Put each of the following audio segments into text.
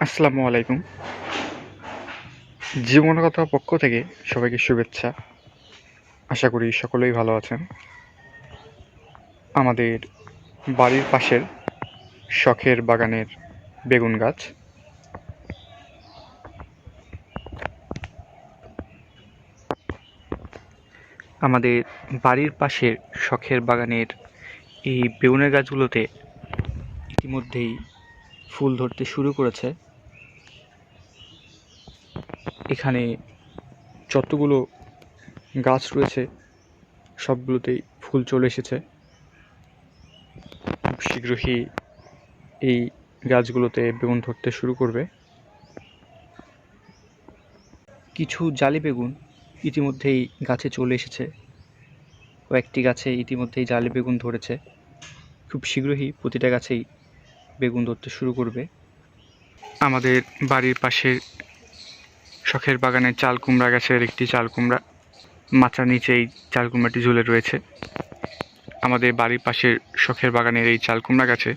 আসসালামু আলাইকুম। জীবনকথা পক্ষ থেকে সবাইকে শুভেচ্ছা। আশা করি সকলেই ভালো আছেন। আমাদের বাড়ির পাশের শখের বাগানের বেগুন গাছ। আমাদের বাড়ির পাশের শখের বাগানের এই বেগুনের গাছগুলোতে ইতিমধ্যেই ফুল ধরতে শুরু করেছে। এখানে যতগুলো গাছ রয়েছে, সবগুলোতেই ফুল চলে এসেছে। খুব শীঘ্রই এই গাছগুলোতে বেগুন ধরতে শুরু করবে। কিছু জালি বেগুন ইতিমধ্যেই গাছে চলে এসেছে। কয়েকটি গাছে ইতিমধ্যেই জালি বেগুন ধরেছে। খুব শীঘ্রই প্রতিটা গাছেই বেগুন ধরতে শুরু করবে। আমাদের বাড়ির পাশে শখের বাগানে চাল কুমড়া গাছের একটি চাল কুমড়া। মাচার নিচে এই চাল কুমড়াটি ঝুলে রয়েছে। আমাদের বাড়ির পাশের শখের বাগানের এই চাল কুমড়া গাছে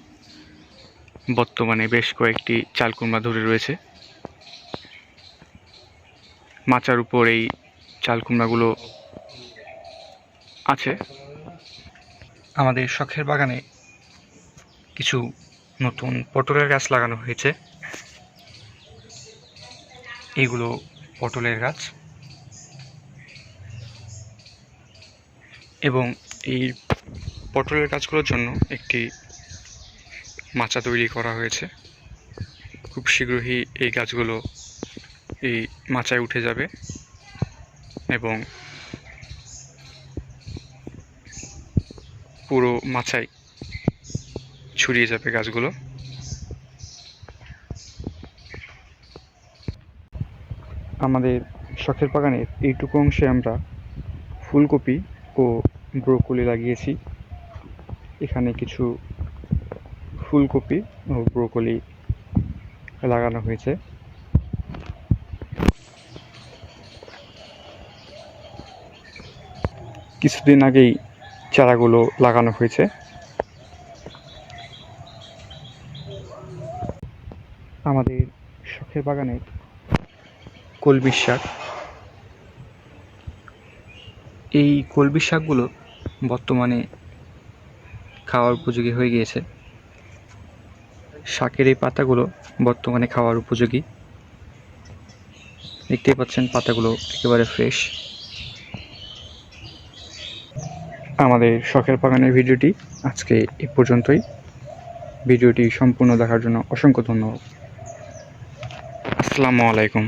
বর্তমানে বেশ কয়েকটি চাল কুমড়া ধরে রয়েছে। মাচার উপর এই চাল কুমড়াগুলো আছে। আমাদের শখের বাগানে কিছু নতুন পটলের গাছ লাগানো হয়েছে। এইগুলো পটলের গাছ। এবং এই পটলের গাছগুলোর জন্য একটি মাচা তৈরি করা হয়েছে। খুব শীঘ্রই এই গাছগুলো এই মাচায় উঠে যাবে এবং পুরো মাচায় ছড়িয়ে যাবে গাছগুলো। আমাদের শখের বাগানের এইটুকু অংশে আমরা ফুলকপি ও ব্রোকলি লাগিয়েছি। এখানে কিছু ফুলকপি ও ব্রোকলি লাগানো হয়েছে। কিছুদিন আগেই চারাগুলো লাগানো হয়েছে। আমাদের শখের বাগানের কলমির শাক এই কলমির শাকগুলো বর্তমানে খাওয়ার উপযোগী হয়ে গিয়েছে। শাকের এই পাতাগুলো বর্তমানে খাওয়ার উপযোগী। দেখতেই পাচ্ছেন পাতাগুলো একেবারে ফ্রেশ। আমাদের শখের বাগানের ভিডিওটি আজকে এ পর্যন্তই। ভিডিওটি সম্পূর্ণ দেখার জন্য অসংখ্য ধন্যবাদ। আসসালামু আলাইকুম।